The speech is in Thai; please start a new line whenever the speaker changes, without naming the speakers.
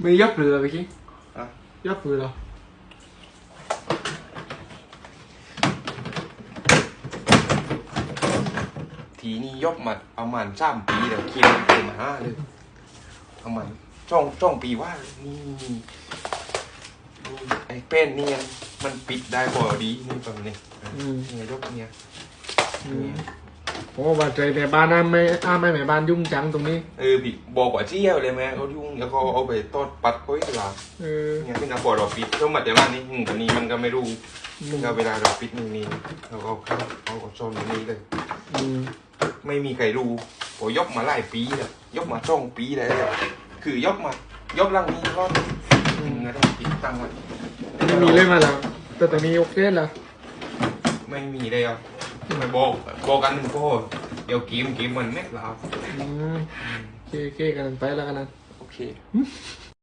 ไม่ยกเรือไปกี้
อะ
ยกเรือเหรอ
ทีนี้ยกมาประมาณสามปีแล้วคิดเป็นห้าเลยประมาณจ้องจ้องปีว่านี่นี่ไอ้เป็นเนี่ยมันปิดได้พอดีนี่ตรงนี้
อืม
เนี่ยยกเนี่ย
อืมโอ้ว่าใจแม่บ้านอ้าไม่อ้าไม่แม่บ้านยุ่งจังตรงนี้
เออพี่บอกว่าเจี้ยวเลยแม่เขายุ่งแล้วก็เอาไปทอดปัดก้อยตลาด
เออ
เนี่ยซึ่งพอเราปิดก็มาแต่ว่านี่อืมตอนนี้มันก็ไม่รู้
อื
ซึ่ง
ม
เวลาเราปิดนี่นี่เราเอาเข้าเอาเอาโซนนี้เลย
อืม
ไม่มีใครรู้ผมยกมาหลายปีแล้วยกมาช่องปีแล้วคือยกมายกร่างนี้รอบอืมก็ต้องปิดตั้งไว้
ไม่มีเลยมาแล้วแต่แต่มีโอเคแล้ว
ไม่มีเลยอะ ไม่บอกบอกกันหนึ่งก็เดี๋ยวเกมเกมมันแม็กแล้ว
อืมโอเคโอเคกันไปแล้วกันนะ
โอเค
อ